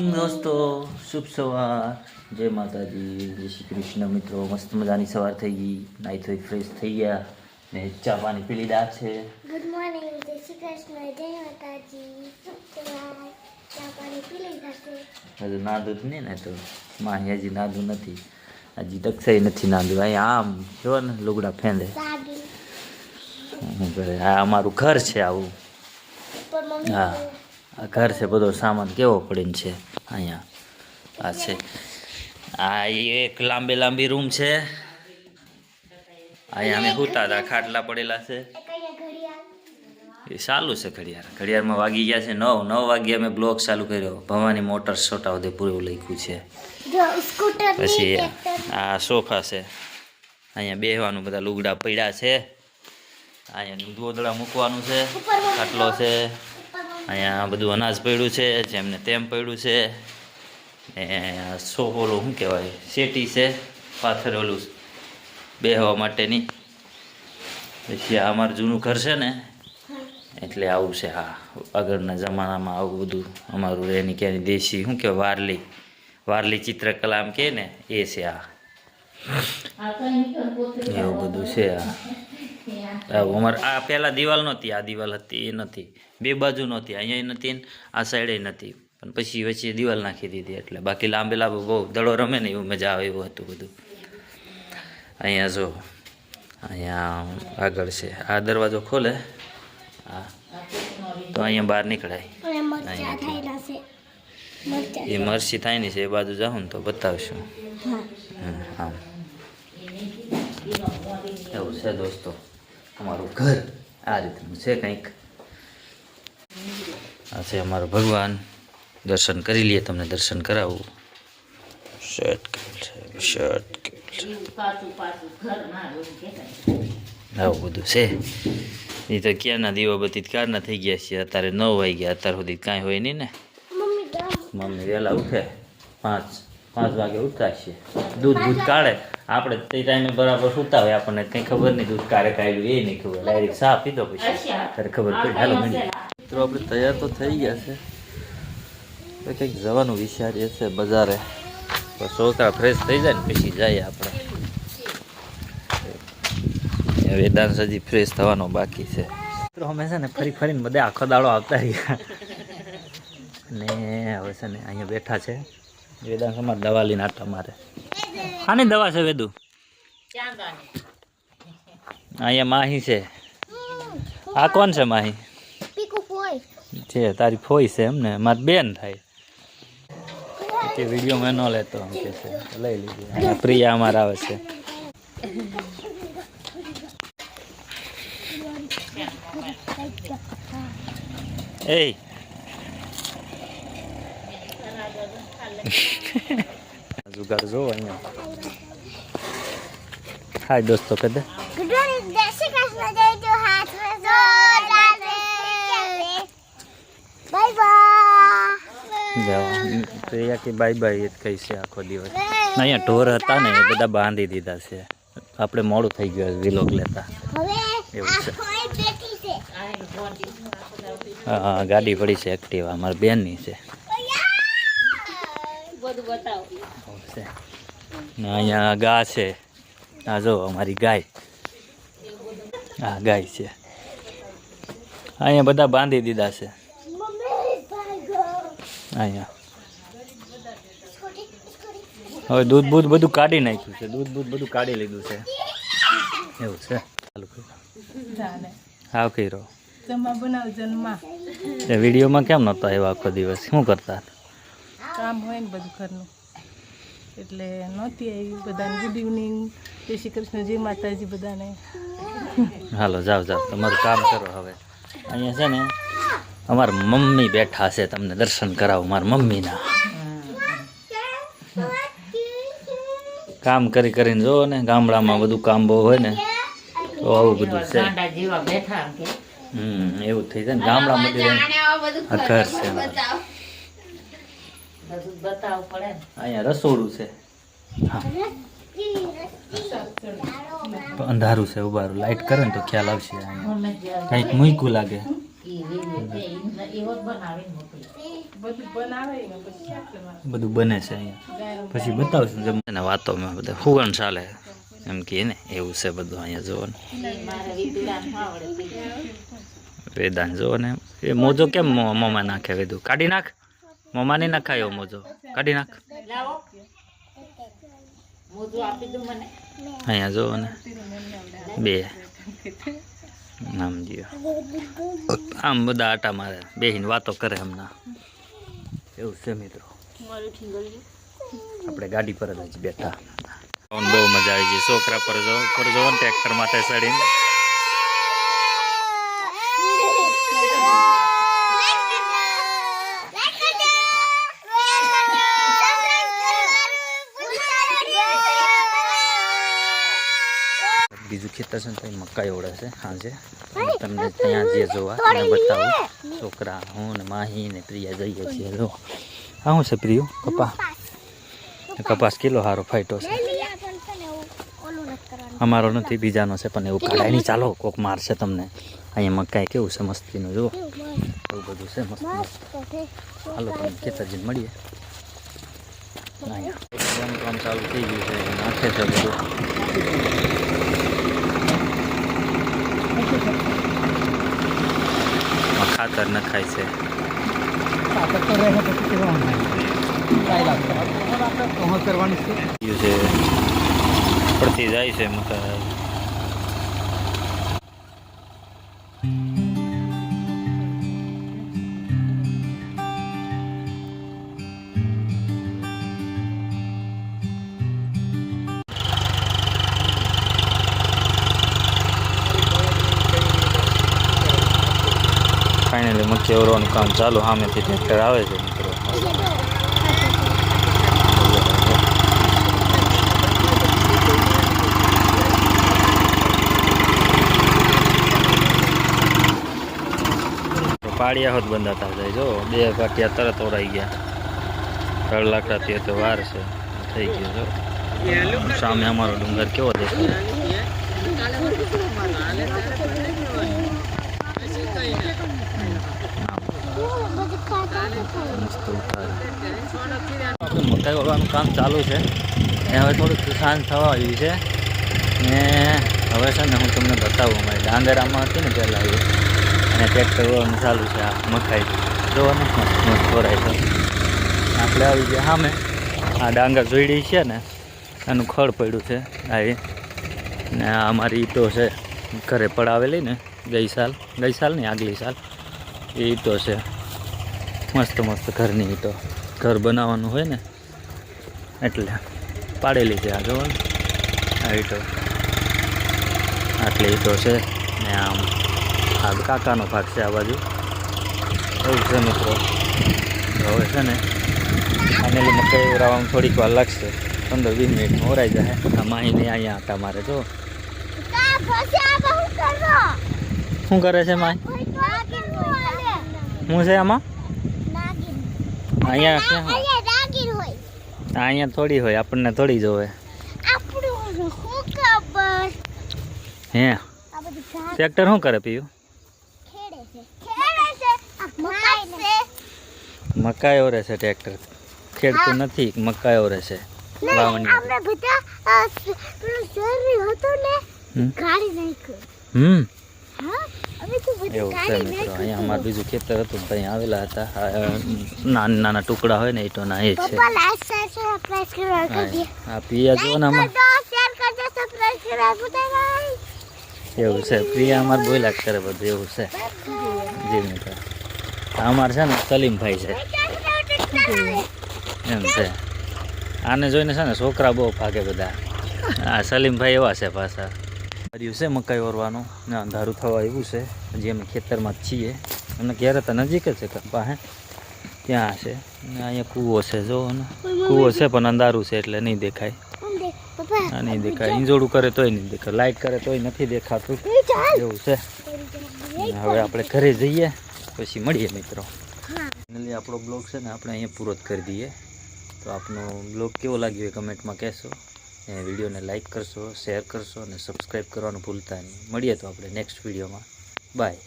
દોસ્તો. શુભ સવાર. જય માતાજી. જય શ્રી કૃષ્ણ મિત્રો. મસ્ત મજાની સવાર થઈ ગઈ. નાઈ થઈ ફ્રેશ થઈ ગયા. ને ચા પાણી પી લીધા છે. ગુડ મોર્નિંગ જય શ્રી કૃષ્ણ. જય માતાજી. હજુ નાદું નહીં ને તો. માં હજી નાદું નથી. હજી દક્ષાઈ નથી નાદું. અહીંયા આમ જો ને લુગડા ફેંદે. શું કરે આ અમારું ઘર છે આવું. હા. આ ઘર છે બધો સામાન કેવો પડીને છે? અહીંયા. આ છે. આ એક લાંબી લાંબી રૂમ છે. અહીંયા અમે સૂતા હતા ખાટલા પડેલા છે. એ ચાલુ છે ઘડિયાળ. ઘડિયાળમાં વાગી ગયા છે નવ. નવ વાગ્યે અમે બ્લોક ચાલુ કર્યો. ભવાની મોટર છોટા ઉદયપુર એવું લખ્યું છે. પછી આ સોફા છે. અહીંયા બેહવાનું બધા લુગડા પડ્યા છે. અહીંયા દોદડા મૂકવાનું છે. ખાટલો છે. અહીંયા બધું અનાજ પડ્યું છે જેમને તેમ પડ્યું છે. ને સોફો ઓલું શું કહેવાય શેટી છે પાથર ઓલું બેહવા માટેની. પછી આ અમારું જૂનું ઘર છે ને એટલે આવું છે હા આગળના જમાનામાં આવું બધું અમારું એની ક્યાંની દેશી શું કહેવાય વારલી વારલી ચિત્રકલા આમ કહે ને એ છે આ. એવું બધું છે આ. અમારે આ પહેલાં દિવાલ નહોતી આ દિવાલ હતી એ નથી. બે બાજુ નહોતી અહીંયા નથી આ સાઈડે નથી. પણ પછી વચ્ચે દિવાલ નાખી દીધી એટલે બાકી લાંબે લાંબો બહુ દડો રમે ને એવું મજા આવે એવું હતું બધું. અહીંયા જો અહીંયા આગળ છે. આ દરવાજો ખોલે. હા તો અહીંયા બહાર નીકળાય. એ મરસી થાય ને છે એ બાજુ જાઉં ને તો બતાવશું. હા. એવું છે દોસ્તો. અમારું ઘર આ રીતનું છે કંઈક. આ છે અમારો ભગવાન. દર્શન કરી લઈએ તમને દર્શન કરાવું. શર્ટ છે? શર્ટ છે? આવું બધું છે. એ તો ક્યારના બધી ક્યારના થઈ ગયા છે? અત્યારે નવ વાગી ગયા અત્યાર સુધી કાંઈ હોય નહીં ને? મમ્મી મમ્મી વહેલા ઉઠે. પાંચ પાંચ વાગે ઉઠતા છે દૂધ દૂધ કાઢે. આપણે તે ટાઈમે બરાબર સુતા હોય આપણને કંઈ ખબર નહીં દૂધ કાઢે કાઢ્યું એ નહીં ખબર. ડાયરેક્ટ ચા પીધો પછી. ત્યારે ખબર પડી. હાલો મળી મિત્રો આપણે તૈયાર તો થઈ ગયા છે. તો કંઈક જવાનું વિચારીએ છે બજારે. તો છોકરા ફ્રેશ થઈ જાય ને પછી જઈએ આપણે. વેદાંત હજી ફ્રેશ થવાનો બાકી છે. મિત્રો અમે છે ને ફરી ફરીને બધા આખો દાડો આવતા રહ્યા. ને હવે છે ને અહીંયા બેઠા છે. વેદાંત અમારે દવા લઈને આટા મારે. આની દવા છે વેદુ? અહીંયા માહી છે. આ કોણ છે માહી? પીકુ છે તારી ફોઈ છે એમ ને મારી બેન થાય. તે વીડિયો મેં ન લેતો એમ કે છે. લઈ લીધી. પ્રિયા અમારે આવે છે. એ. જુગાડ જો અહીંયા હાય દોસ્તો કદે જોડાવે બાય બાય જાઓ પ્રિયા કે બાય બાય જ કહી છે આખો દિવસ અહીંયા ઢોર હતા ને એ બધા બાંધી દીધા છે આપણે મોડું થઈ ગયું વિલોગ લેતા એવું છે. હા હા ગાડી પડી છે એક્ટિવા અમારા બેનની છે આવું બતાવો. ને અહીંયા ગા છે. આ જો અમારી ગાય. હા ગાય છે. અહીંયા બધા બાંધી દીધા છે. અહીંયા. હવે દૂધ બૂધ બધું કાઢી નાખ્યું છે. દૂધ બૂધ બધું કાઢી લીધું છે. એવું છે. ચાલુ જાણે કર્યો. વિડીયોમાં કેમ નહોતા એવા આખો દિવસ? શું કરતા કામ હોય ને બધું ઘરનું. એટલે નહોતી આવી બધાને ગુડ ઇવનિંગ જય શ્રી કૃષ્ણ જય માતાજી બધાને. હાલો જાઓ જાઓ. તમારું કામ કરો હવે. અહીંયા છે ને અમારા મમ્મી બેઠા છે તમને દર્શન કરાવો મારા મમ્મીના. કામ કરી કરીને જોવો ને ગામડામાં બધું કામ બહુ હોય ને તો આવું બધું છે. હમ એવું થઈ જાય ને ગામડામાં બધું ઘર છે અહીંયા રસોડું છે. હા. અંધારું છે ઉભારું. લાઈટ કરે ને તો ખ્યાલ આવશે કંઈક મૂક્યું લાગે. બધું બને છે અહીંયા. પછી બતાવશું જેમ વાતો વાતોમાં બધા હુગણ ચાલે. એમ કે ને એવું છે બધું અહીંયા જોવાનું. વેદાન જોવો ને એ મોજો કેમ મોમાં નાખે વેદું કાઢી નાખ. મોંમાં નાખાયો મોજો. કાઢી નાખ. અહીંયા જો ને બે. જીઓ આમ બધા આટા મારે. બેહીને વાતો કરે હમણાં. એવું છે મિત્રો. આપણે ગાડી પર જ બેઠા. બહુ મજા આવી ગઈ. છોકરા પર જો પર જો ને ટ્રેક્ટર માટે ચડીને. બીજું ખેતર છે ને ત્યાં મકાઈ ઓળે છે સાંજે તમને ત્યાં જે જોવા એને બતાવું. છોકરા હું ને માહી ને પ્રિયા જઈએ છીએ જો હા શું છે પ્રિયું? કપા. કપાસ. કિલો સારો ફાયટો છે? અમારો નથી બીજાનો છે પણ એવું કાઢાય નહીં ચાલો કોક મારશે તમને. અહીંયા મકાઈ કેવું છે મસ્તીનું જુઓ. એવું બધું છે મસ્ત હાલો તમને ખેતર મળીએ. કામ ચાલુ થઈ ગયું છે નાખે છે બધું. ખાતર નખાય છે. પડતી જાય છે મકાઈ ફાઇનલી મક્કી ઓરવાનું કામ ચાલુ સામેથી ટ્રેક્ટર આવે છે મિત્રો. પાડિયા હોત બંધાતા જાય જો, બે પાટિયા તરત ઓરાઈ ગયા. ત્રણ લાકડાથી તો વાર છે, થઈ ગયું જો. સામે અમારો ડુંગર કેવો દેખાય? મસ્ત ઉતારે મકાઈ વાળવાનું કામ ચાલુ છે. ને હવે થોડુંક શાંત થવા આવ્યું છે. ને હવે છે ને હું તમને બતાવું, અમારી ડાંગરામાં હતી ને પહેલાં આવી અને ટ્રેક્ટર ચાલુ છે આ મકાઈ. જોવાનું મસ્ત મસ્ત આપણે આવી ગયા સામે. આ ડાંગર જોઈડી છે ને, એનું ખડ પડ્યું છે આવી ને આ અમારી ઈંટો છે, ઘરે પડાવેલી ને, ગઈ સાલ ગઈ સાલ નહીં આગલી સાલ. એ ઈંટો છે. મસ્ત મસ્ત ઘરની ઈંટો. ઘર બનાવવાનું હોય ને એટલે પાડેલી છે આ જોવો ને આ ઈંટો. આટલી ઈંટો છે ને આમ આ કાકાનો ભાગ છે આ બાજુ. એવું છે મિત્રો. હવે છે ને ફાઇનલી મકાઈ ઉરાવામાં થોડીક વાર લાગશે. પંદર વીસ મિનિટ ઓરાઈ જાય. આ માહીને અહીંયા હતા મારે જો. શું કરે છે માય શું છે આમાં? અહીંયા ક્યાં અહીંયા થોડી હોય આપણને થોડી જોવે હે? ટ્રેક્ટર શું કરે પીયું? મકાઈ ઓરે છે ટ્રેક્ટર. ખેડતું નથી મકાઈ ઓરે છે. વાવણી હમ? એવું છે મિત્રો અહીંયા અમારું બીજું ખેતર હતું ભાઈ આવેલા હતા. નાના નાના ટુકડા હોય ને ઈટોના એ છે. હા, આ પિયા જુઓ ને આમાં. એવું છે પ્રિયા અમારે બોલ્યા કરે બધું એવું છે. જી મિત્રો. અમારે છે ને સલીમભાઈ છે. એમ છે. આને જોઈને છે ને છોકરા બહુ ભાગે બધા. આ સલીમભાઈ એવા છે પાછા. કર્યું છે મકાઈ ઓરવાનું ને અંધારું થવા આવ્યું છે. હજી અમે ખેતરમાં જ છીએ. અને ક્યારે તો નજીક જ છે પાસે. ત્યાં છે. ને અહીંયા કૂવો છે, જો. કૂવો છે પણ અંધારું છે એટલે નહીં દેખાય. નહીં દેખાય. ઇંજોડું કરે તોય નહીં દેખાય. લાઇટ કરે તોય નથી દેખાતું. એવું છે. હવે આપણે ઘરે જઈએ. પછી મળીએ મિત્રો. આપણો બ્લોગ છે ને આપણે અહીંયા પૂરો જ કરી દઈએ. તો આપનો બ્લોગ કેવો લાગ્યો એ કમેન્ટમાં કહેશો. વિડીયોને લાઇક કરશો, શેર કરશો અને સબસ્ક્રાઈબ કરવાનું ભૂલતા નહીં. મળીએ તો આપણે નેક્સ્ટ વિડીયોમાં. બાય.